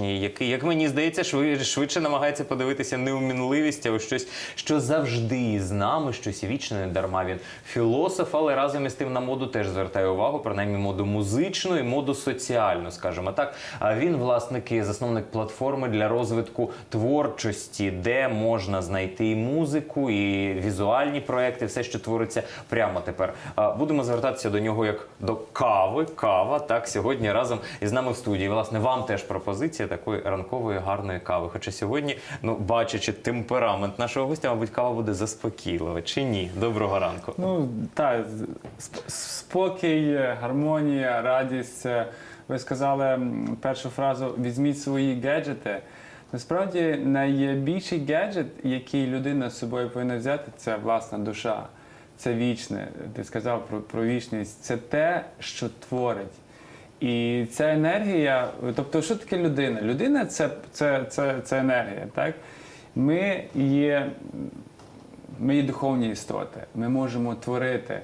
сьогоднішній, який, як мені здається, шви- швидше намагається подивитися не у мінливість, а у щось, що завжди з нами, щось вічне, не дарма він філософ, але разом із тим на моду теж звертає увагу, принаймні моду музичну і моду соціальну, скажімо так. А він власник і засновник платформи для розвитку творчості, де можна знайти і музику, і візуальні проекти, все, що твориться прямо тепер. А, Будемо звертатися до нього як до кави. Кава так сьогодні разом із нами в студії. Власне, вам теж пропозиція такої ранкової гарної кави. Хоча сьогодні, ну бачачи темперамент нашого гостя, мабуть, кава буде заспокійлива. Чи ні? Доброго ранку. Ну так, спокій, гармонія, радість. Ви сказали першу фразу візьміть свої гаджети. Насправді найбільший гаджет, який людина з собою повинна взяти, це власна душа. Це вічне. Ти сказав про, про вічність. Це те, що творить. І ця енергія, тобто, що таке людина? Людина це, це, це, це енергія. Так? Ми є ми є духовні істоти, ми можемо творити.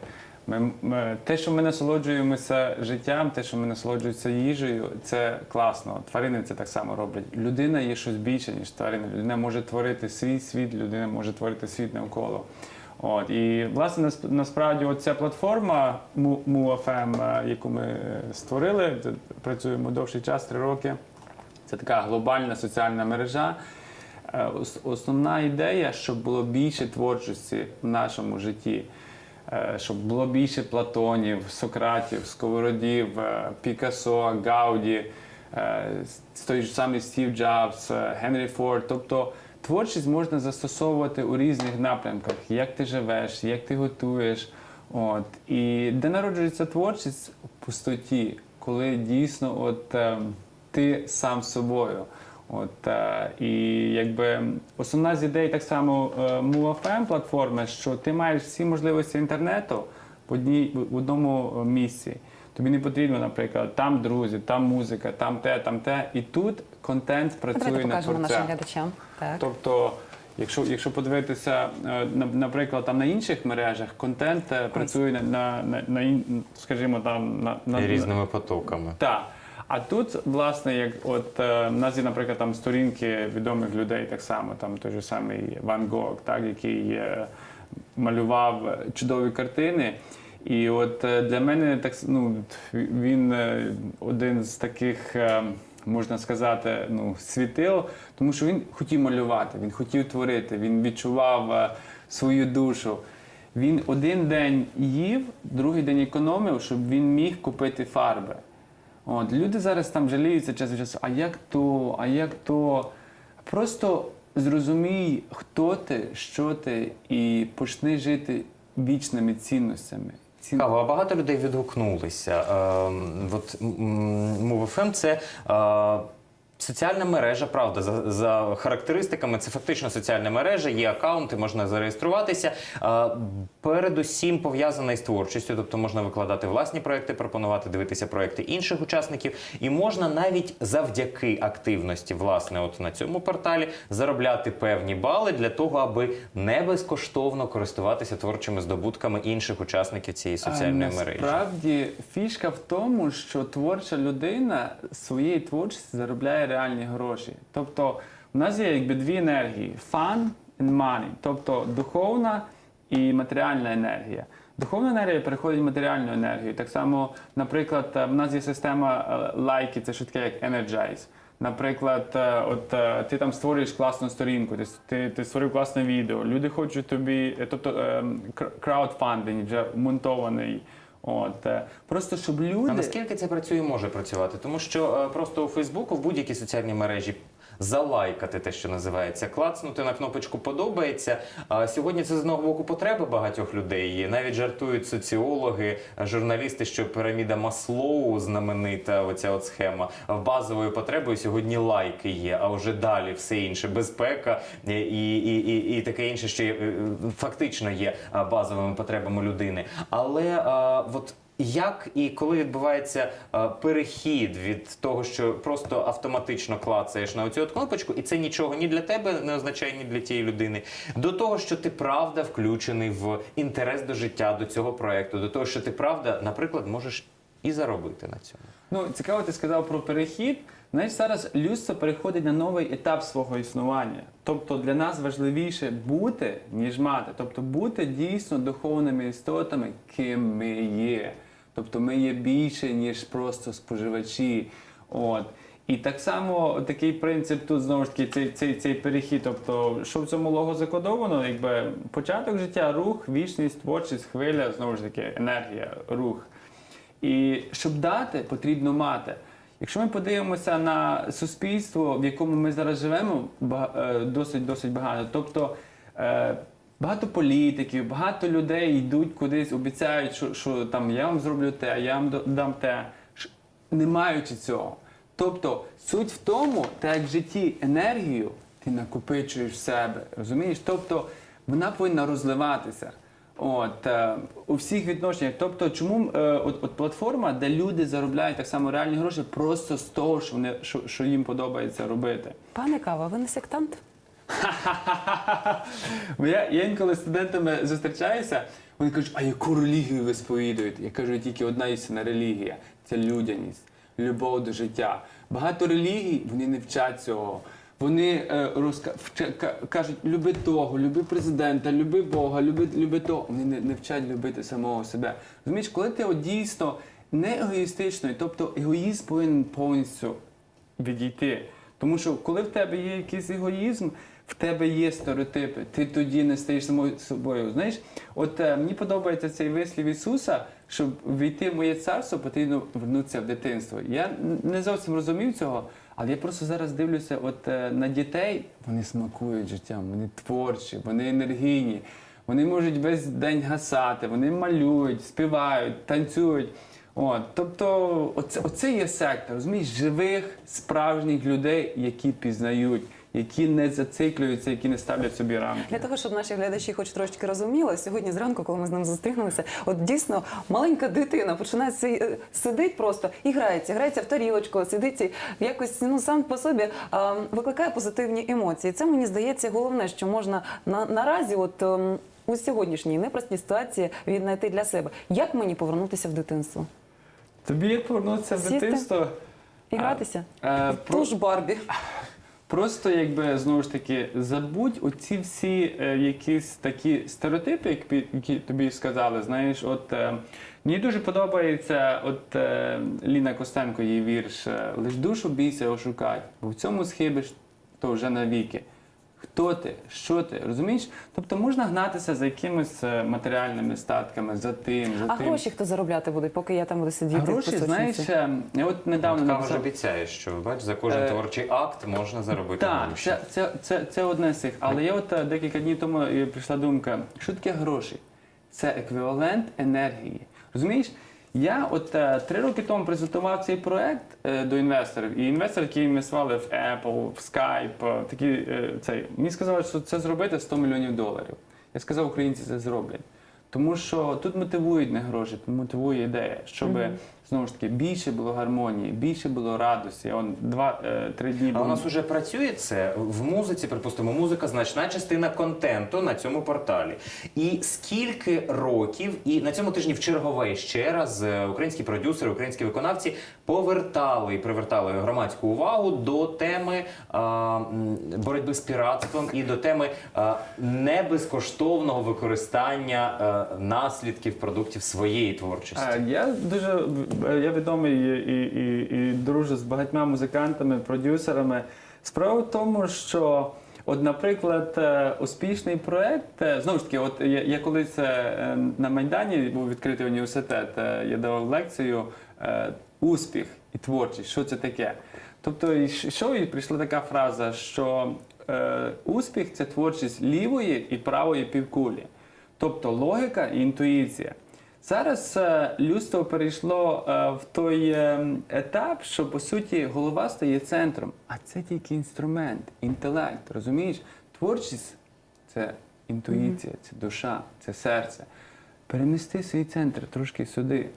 Ми, ми, те, що ми насолоджуємося життям, те, що ми насолоджуємося їжею, це класно. Тварини це так само роблять. Людина є щось більше, ніж тварина. Людина може творити свій світ, людина може творити світ навколо. От і власне насправді оця платформа MuFM, е, яку ми е, створили, працюємо довший час, три роки. Це така глобальна соціальна мережа. Е, Основна ідея, щоб було більше творчості в нашому житті, щоб було більше Платонів, Сократів, Сковородів, Пікассо, Гауді, той ж самий Стів Джобс, е, Генрі Форд. Тобто творчість можна застосовувати у різних напрямках, як ти живеш, як ти готуєш. От. І де народжується творчість в пустоті, коли дійсно от, е, ти сам собою. От, е, і якби основна з ідей так само е, MoveFM платформи, що ти маєш всі можливості інтернету в, одній, в одному місці. Тобі не потрібно, наприклад, там друзі, там музика, там те, там те. І тут контент працює Давайте на покажемо творця. нашим глядачам. Так. Тобто, якщо, якщо подивитися, е, наприклад, там на інших мережах, контент е, працює на, на, на, на скажімо, там на, на різними потоками. так. А тут, власне, як от е, в нас є, наприклад, там сторінки відомих людей, так само, там той же самий Ван Гог, так, який е, малював чудові картини. І от е, для мене так ну, він е, один з таких, е, можна сказати, ну, світил, тому що він хотів малювати, він хотів творити, він відчував е, свою душу. Він один день їв, другий день економив, щоб він міг купити фарби. От, люди зараз там жаліються час від часу, а як то, а як то. Просто зрозумій, хто ти, що ти, і почни жити вічними цінностями. Цікаво, багато людей відгукнулися. Е, от MoveFM – це е, соціальна мережа, правда, за, за характеристиками, це фактично соціальна мережа, є аккаунти, можна зареєструватися. Передусім пов'язана із творчістю, тобто можна викладати власні проекти, пропонувати дивитися проекти інших учасників, і можна навіть завдяки активності, власне, от на цьому порталі заробляти певні бали для того, аби не безкоштовно користуватися творчими здобутками інших учасників цієї соціальної А мережі. Насправді фішка в тому, що творча людина своєї творчості заробляє реальні гроші. Тобто, в нас є якби дві енергії: fun and money, тобто духовна і матеріальна енергія. Духовна енергія переходить в матеріальну енергію. Так само, наприклад, е, в нас є система е, лайки, це що таке як Energize. Наприклад, е, от ти там створюєш класну сторінку, ти, ти, ти створив класне відео, люди хочуть тобі, тобто ем, краудфандинг вже вмонтований. От е, просто щоб люди А наскільки це працює може працювати? Тому що е, просто у Фейсбуку в будь-якій соціальній мережі. Залайкати те, що називається, клацнути на кнопочку подобається. А сьогодні це з одного боку потреба багатьох людей. Навіть жартують соціологи, журналісти, що піраміда Маслоу знаменита, оця от схема базовою потребою сьогодні лайки є. А вже далі все інше безпека і, і, і, і таке інше, що е, фактично є базовими потребами людини. Але а, от як і коли відбувається е, перехід від того, що просто автоматично клацаєш на оцю от кнопочку, і це нічого ні для тебе не означає, ні для тієї людини, до того, що ти правда включений в інтерес до життя, до цього проекту, до того, що ти правда, наприклад, можеш і заробити на цьому. Ну, цікаво, ти сказав про перехід. Знаєш, зараз людство переходить на новий етап свого існування. Тобто для нас важливіше бути, ніж мати. Тобто бути дійсно духовними істотами, ким ми є. Тобто ми є більше, ніж просто споживачі. От. І так само такий принцип тут знову ж таки цей, цей, цей перехід. Тобто, що в цьому лого закодовано, якби початок життя, рух, вічність, творчість, хвиля, знову ж таки, енергія, рух. І щоб дати, потрібно мати. Якщо ми подивимося на суспільство, в якому ми зараз живемо, е, досить досить багато. Тобто е, багато політиків, багато людей йдуть кудись, обіцяють, що, що там я вам зроблю те, я вам дам те, не маючи цього. Тобто суть в тому, так як в житті енергію ти накопичуєш в себе, розумієш? Тобто вона повинна розливатися. От е, у всіх відношеннях. Тобто, чому е, от, от платформа, де люди заробляють так само реальні гроші, просто з того, що вони що, що їм подобається робити. Пане Кава, ви не сектант? Бо я, я інколи з студентами зустрічаюся, вони кажуть, а яку релігію ви сповідуєте? Я кажу, тільки одна істинна релігія це людяність, любов до життя. Багато релігій вони не вчать цього. Вони е, розка... вча- кажуть, люби того, люби президента, люби Бога, люби, люби того. Вони не, не вчать любити самого себе. Розумієш, коли ти от дійсно не егоїстичний, тобто егоїзм повинен повністю відійти. Тому що коли в тебе є якийсь егоїзм, в тебе є стереотипи, ти тоді не стаєш самою собою. Знаєш, от е, мені подобається цей вислів Ісуса, щоб війти в моє царство, потрібно вернутися в дитинство. Я не зовсім розумів цього, але я просто зараз дивлюся от, е, на дітей, вони смакують життям, вони творчі, вони енергійні, вони можуть весь день гасати, вони малюють, співають, танцюють. От, тобто, оце, оце є сектор, розумієш, живих, справжніх людей, які пізнають, які не зациклюються, які не ставлять собі рамки. Для того, щоб наші глядачі хоч трошки розуміли, сьогодні зранку, коли ми з ним зустрінулися, от дійсно маленька дитина починає е, сидить просто і грається, грається в тарілочку, сидить і якось ну сам по собі а, викликає позитивні емоції. Це мені здається головне, що можна на наразі, от. ем, У сьогоднішній непростій ситуації віднайти для себе, як мені повернутися в дитинство Тобі як повернутися в дитинство? і гратися? Е, Ту ж Барбі. Просто якби знову ж таки забудь оці всі е, якісь такі стереотипи, які, які тобі сказали. Знаєш, от е, мені дуже подобається от е, Ліна Костенко, її вірш е, Лиш душу бійся ошукать, бо в цьому схибиш то вже навіки. Хто ти? Що ти? Розумієш? Тобто можна гнатися за якимись е, матеріальними статками, за тим, за А тим. гроші хто заробляти буде, поки я там буду сидіти? А гроші, знаєш, е, я от недавно Така вже написав. обіцяє, що бач, за кожен Е, творчий акт можна заробити Так, гроші. це, це, це, це одне з цих. Але я от е, декілька днів тому прийшла думка, що таке гроші? Це еквівалент енергії. Розумієш? Я от е, три роки тому презентував цей проект е, до інвесторів, і інвестори, які інвестували в Apple, в Skype, е, такі е, цей, мені сказали, що це зробити 100 мільйонів доларів. Я сказав, українці це зроблять. Тому що тут мотивують не гроші, тут мотивує ідея, щоб знову ж таки більше було гармонії, більше було радості. Он два-три дні А у нас вже працює це в музиці, припустимо, музика значна частина контенту на цьому порталі. І скільки років, і на цьому тижні в чергове ще раз е, українські продюсери, українські виконавці повертали і привертали громадську увагу до теми а, боротьби з піратством і до теми а, небезкоштовного використання а, наслідків продуктів своєї творчості. Е, Я дуже е, я відомий і, і, і, дружу з багатьма музикантами, продюсерами. Справа в тому, що, от, наприклад, е, успішний проект, е, знову ж таки, от я, я колись е, на Майдані був відкритий університет, е, я давав лекцію е, Успіх і творчість, що це таке. Тобто, і що і прийшла така фраза, що е, успіх це творчість лівої і правої півкулі. Тобто логіка і інтуїція. Зараз е, людство перейшло е, в той е, етап, що по суті голова стає центром, а це тільки інструмент, інтелект. Розумієш? Творчість це інтуїція, це душа, це серце. Перемісти свій центр трошки сюди.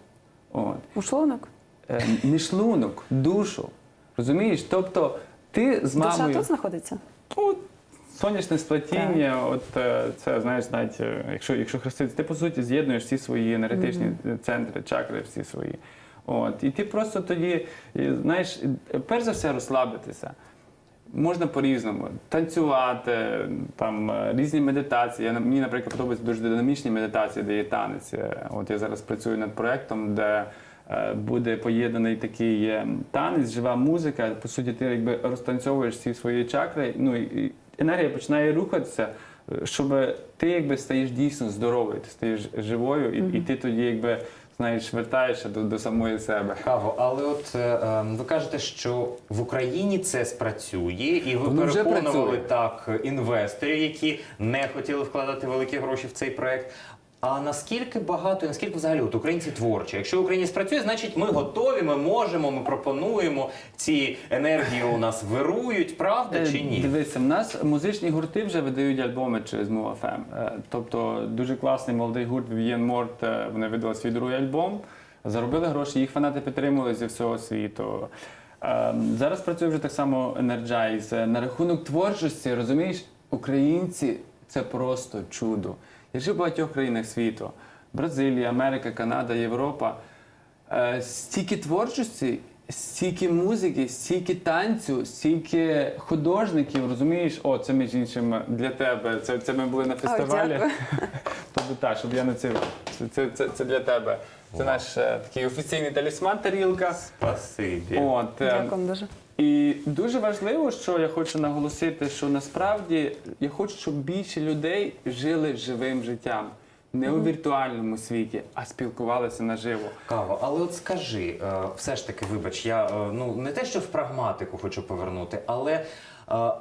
От. У шлунок? Е, не шлунок, душу. Розумієш? Тобто ти з Душа тут знаходиться? Ну, сонячне сплетіння, от е, це знаєш, навіть е, якщо, якщо хрестити, ти по суті з'єднуєш всі свої енергетичні е, центри, чакри, всі свої. От, і ти просто тоді, знаєш, перш за все розслабитися. Можна по-різному танцювати, там різні медитації. Я, мені, наприклад, подобаються дуже динамічні медитації, де є танець. От я зараз працюю над проектом, де буде поєднаний такий танець, жива музика. По суті, ти якби розтанцьовуєш всі свої чакри. Ну і енергія починає рухатися, е, щоб ти якби стаєш дійсно здоровою, ти стаєш живою, і, і ти тоді якби знаєш, вертаєшся до, до самої себе. Каво, але от е, е, ви кажете, що в Україні це спрацює, і ви Воно переконували так інвесторів, які не хотіли вкладати великі гроші в цей проект. А наскільки багато, і наскільки взагалі от українці творчі? Якщо в Україні спрацює, значить ми готові, ми можемо, ми пропонуємо. Ці енергії у нас вирують, правда чи Е, ні? Дивися, в нас музичні гурти вже видають альбоми через MoveFM. Е, Тобто дуже класний молодий гурт Vivienne Морт. е, Вони видали свій другий альбом, заробили гроші, їх фанати підтримували зі всього світу. Зараз працює вже так само Energize. На рахунок творчості, розумієш, українці це просто чудо. Я жив в багатьох країнах світу: Бразилія, Америка, Канада, Європа. Е, стільки творчості, стільки музики, стільки танцю, стільки художників, розумієш? О, це між іншим для тебе. Це, це ми були на фестивалі. Тобто так, щоб я не це, це, це, це, це для тебе. Це наш е, такий офіційний талісман, тарілка. Спасибі. От, е, Дякую дуже. І дуже важливо, що я хочу наголосити, що насправді я хочу, щоб більше людей жили живим життям. Не у віртуальному світі, а спілкувалися наживо. Каво, але от скажи, е, все ж таки, вибач, я е, ну не те, що в прагматику хочу повернути, але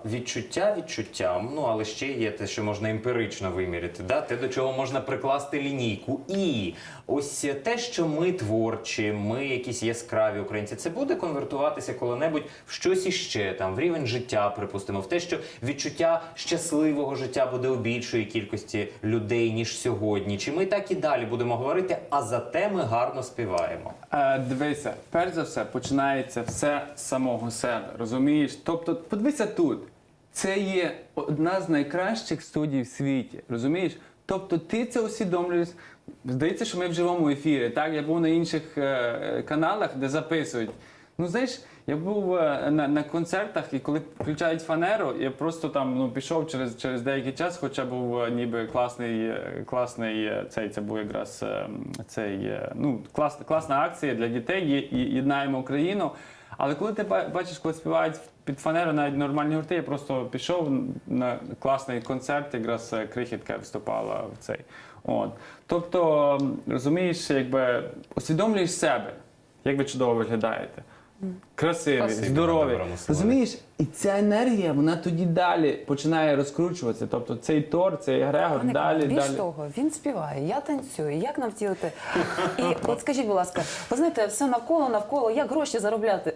відчуття відчуттям, ну але ще є те, що можна емпірично виміряти, да? те, до чого можна прикласти лінійку. І ось те, що ми творчі, ми якісь яскраві українці, це буде конвертуватися коли-небудь в щось іще, там в рівень життя, припустимо, в те, що відчуття щасливого життя буде у більшої кількості людей, ніж сьогодні. Чи ми так і далі будемо говорити, а зате ми гарно співаємо. Е, дивися, перш за все, починається все з самого себе. Розумієш? Тобто, подивися тут. Це є одна з найкращих студій в світі. Розумієш? Тобто ти це усвідомлюєш. Здається, що ми в живому ефірі. Так, я був на інших е, каналах, де записують. Ну, знаєш, я був е, на, на концертах, і коли включають фанеру, я просто там ну, пішов через, через деякий час, хоча був е, ніби класний, е, класний е, цей, це був якраз е, цей, е, ну, клас, класна акція для дітей, єднаємо Україну. Але коли ти бачиш, коли співають під фанеру навіть нормальні гурти, я просто пішов на класний концерт, якраз е, крихітка виступала в цей. От. Тобто, розумієш, якби усвідомлюєш себе, як ви чудово виглядаєте. Красиві, Спасибі на здорові. доброму слові. Розумієш, і ця енергія вона тоді далі починає розкручуватися. Тобто цей тор, цей егрегор Пане далі, більш далі. того, він співає, я танцюю. Як нам втілити? І от скажіть, будь ласка, ви знаєте, все навколо, навколо, як гроші заробляти?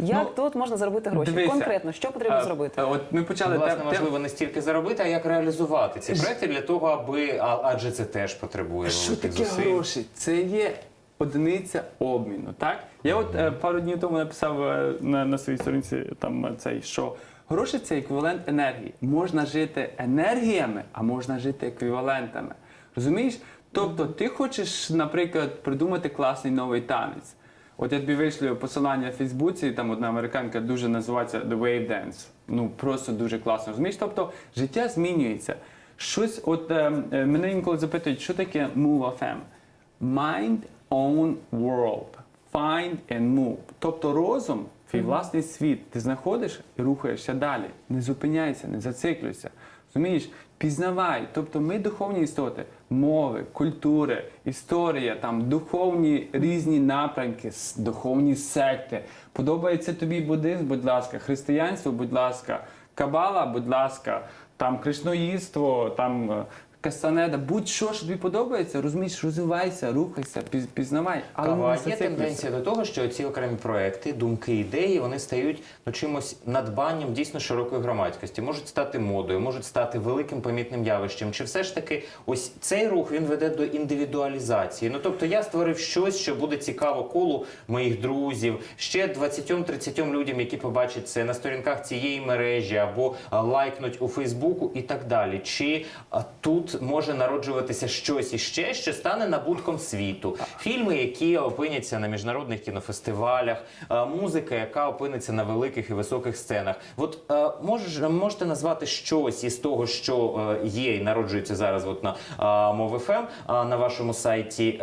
Як Ну, тут можна заробити гроші? Дивися, Конкретно, що потрібно а, зробити? а, От ми почали Власне, те- те- можливо, не стільки заробити, а як реалізувати ці проекти для того, аби а, адже це теж потребує Що великих таке зусиль. гроші? Це є одиниця обміну. Так? Я от е, пару днів тому написав е, на, на своїй сторінці там е, цей, що гроші це еквівалент енергії. Можна жити енергіями, а можна жити еквівалентами. Розумієш? Тобто, ти хочеш, наприклад, придумати класний новий танець. От я тобі вийшлю посилання в Фейсбуці, там одна американка дуже називається The Wave Dance. Ну просто дуже класно. Розумієш? Тобто життя змінюється. Щось, от е, е, мене інколи запитують, що таке Move FM? Mind own world. Find and move. Тобто розум, твій власний світ, ти знаходиш і рухаєшся далі. Не зупиняйся, не зациклюйся. Розумієш? Пізнавай. Тобто ми духовні істоти, мови, культури, історія, там духовні різні напрямки, духовні секти. Подобається тобі буддизм, будь ласка, християнство, будь ласка, кабала, будь ласка, там кришноїдство, там е, кастанеда, будь-що, що тобі подобається, розумієш, розвивайся, рухайся, піз- пізнавай. Але Кава, не є зациклюйся. тенденція до того, що ці окремі проекти, думки, ідеї вони стають ну, чимось надбанням дійсно широкої громадськості, можуть стати модою, можуть стати великим помітним явищем. Чи все ж таки ось цей рух він веде до індивідуалізації? Ну тобто я створив щось, що буде цікаво колу моїх друзів, ще 20-30 людям, які побачать це на сторінках цієї мережі або а, лайкнуть у Фейсбуку і так далі. Чи а, тут тут може народжуватися щось іще, що стане набутком світу. Фільми, які опиняться на міжнародних кінофестивалях, е, музика, яка опиниться на великих і високих сценах. От е, можеш, можете назвати щось із того, що е, є і народжується зараз от на Мов.ФМ, е, на вашому сайті.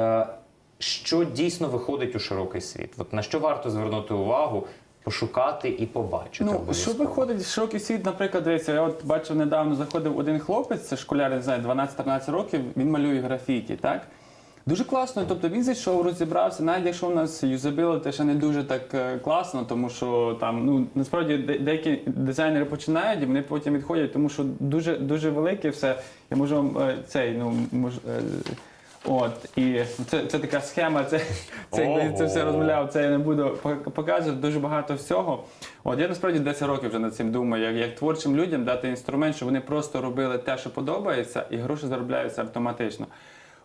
що дійсно виходить у широкий світ? От на що варто звернути увагу, пошукати і побачити? Ну, що виходить широкий світ, наприклад, дивіться, я от бачив недавно заходив один хлопець, це школяр, не знаю, 12-13 років, він малює графіті, так? Дуже класно, тобто він зайшов, розібрався, навіть якщо у нас юзабілити ще не дуже так е, класно, тому що там, ну насправді деякі дизайнери починають і вони потім відходять, тому що дуже дуже велике все. Я можу вам е, цей, ну мож, е, от і це, це така схема. Це, це якби це все розмовляв. Це я не буду пок- показувати дуже багато всього. От я насправді 10 років вже над цим думаю, як, як творчим людям дати інструмент, щоб вони просто робили те, що подобається, і гроші заробляються автоматично.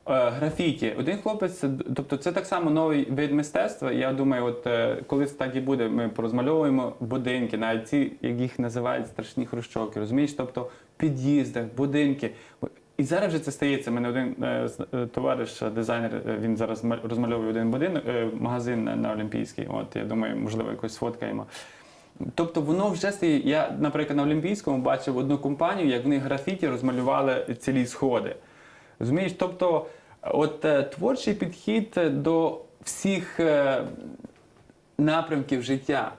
Е, Графіті. Один хлопець, тобто це так само новий вид мистецтва. Я думаю, от е, колись так і буде, ми порозмальовуємо будинки, навіть ці, як їх називають страшні хрущовки, розумієш? Тобто під'їздах, будинки. І зараз вже це стається. У мене один е, е, товариш, е, дизайнер, він зараз розмальовує один будинок, магазин на, Олімпійській. От я думаю, можливо, якось сфоткаємо. Тобто воно вже стає. Я, наприклад, на Олімпійському бачив одну компанію, як вони графіті розмалювали цілі сходи. Розумієш? Тобто, от творчий підхід до всіх напрямків життя.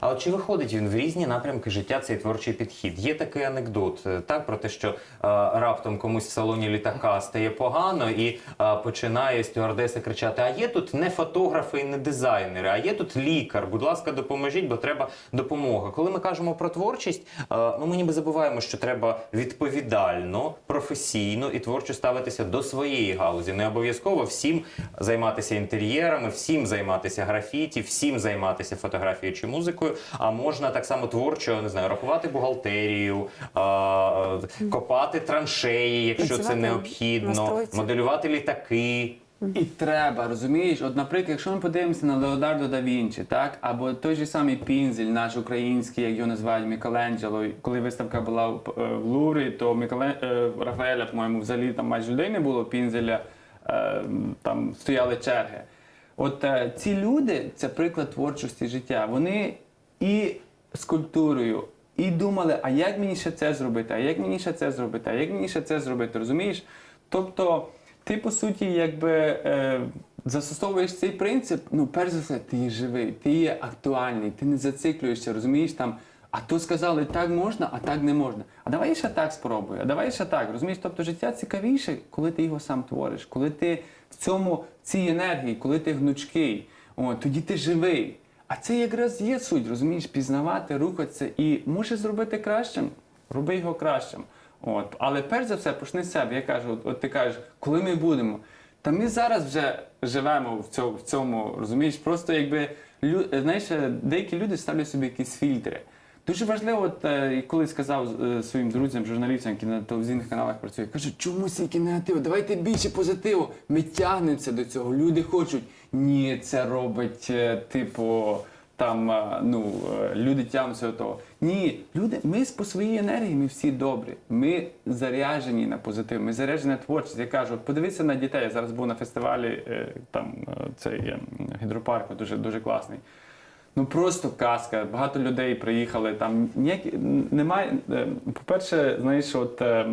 А чи виходить він в різні напрямки життя цей творчий підхід? Є такий анекдот е, так про те, що е, раптом комусь в салоні літака стає погано, і е, починає стюардеса кричати: А є тут не фотографи і не дизайнери, а є тут лікар. Будь ласка, допоможіть, бо треба допомога. Коли ми кажемо про творчість, е, ну ми ніби забуваємо, що треба відповідально, професійно і творчо ставитися до своєї галузі. Не обов'язково всім займатися інтер'єрами, всім займатися графіті, всім займатися фотографією чи музикою. А можна так само творчо не знаю, рахувати бухгалтерію, а, е, копати траншеї, якщо це необхідно, моделювати літаки. І треба, розумієш? От, наприклад, якщо ми подивимося на Леонардо да Вінчі, так, або той же самий Пінзель, наш український, як його називають Мікеланджело, коли виставка була в, е, в Луврі, то Мікеле... е, Рафаеля, по-моєму, взагалі там майже людей не було, Пінзеля, е, там стояли черги. От е, ці люди це приклад творчості життя. Вони і скульптурою, і думали, а як мені ще це зробити, а як мені ще це зробити, а як мені ще це зробити, розумієш? Тобто, ти по суті, якби е, застосовуєш цей принцип, ну, перш за все, ти є живий, ти є актуальний, ти не зациклюєшся, розумієш там. А то сказали, так можна, а так не можна. А давай ще так спробую, а давай ще так. Розумієш, тобто життя цікавіше, коли ти його сам твориш, коли ти в цьому в цій енергії, коли ти гнучкий, о, тоді ти живий. А це якраз є суть, розумієш, пізнавати, рухатися і можеш зробити кращим, роби його кращим. От. Але перш за все, почни з себе. Я кажу, от, от ти кажеш, коли ми будемо. Та ми зараз вже живемо в цьому, в цьому розумієш? Просто якби знаєш, деякі люди ставлять собі якісь фільтри. Дуже важливо, от, е, коли сказав е, своїм друзям, журналістам, які на телевізійних каналах працюють, кажу, чому стільки негативу? Давайте більше позитиву. Ми тягнемося до цього. Люди хочуть. Ні, це робить, е, типу, там е, ну, люди тягнуться до того. Ні, люди, ми по своїй енергії, ми всі добрі. Ми заряджені на позитив, ми заряджені на творчість. Я кажу, от подивися на дітей. Я зараз був на фестивалі там цей е, гідропарку, дуже дуже класний. Ну просто казка. Багато людей приїхали. Там ніякі немає. е, По-перше, знаєш, от е,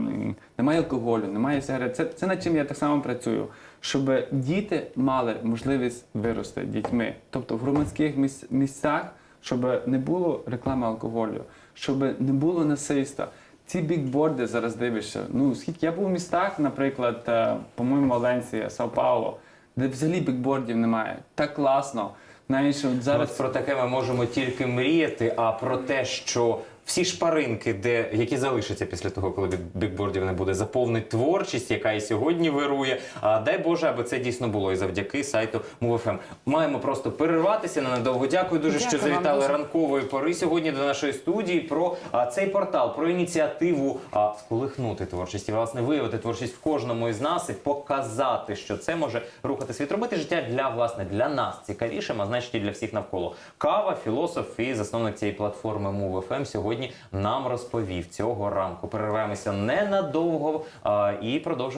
немає алкоголю, немає сигарет. Це, це над чим я так само працюю. Щоб діти мали можливість вирости дітьми. Тобто в громадських місцях, щоб не було реклами алкоголю, щоб не було насильства. Ці бікборди зараз дивишся. Ну скільки я був в містах, наприклад, е, по-моєму, Валенсія, Сао Пауло, де взагалі бікбордів немає. Так класно. Знаєш, от зараз про таке ми можемо тільки мріяти, а про те, що всі шпаринки, де які залишаться після того, коли бік- бікбордів не буде, заповнить творчість, яка і сьогодні вирує. А дай Боже, аби це дійсно було і завдяки сайту MoveFM. Маємо просто перерватися на недовго. Дякую дуже, що Дякую вам завітали дуже. ранкової пори сьогодні до нашої студії про а, цей портал, про ініціативу а, сколихнути творчість і власне виявити творчість в кожному із нас і показати, що це може рухати світ, робити життя для власне для нас цікавішим, а значить і для всіх навколо. Кава, філософ і засновник цієї платформи MoveFM сьогодні сьогодні нам розповів цього ранку. Перервемося ненадовго а, і продовжимо.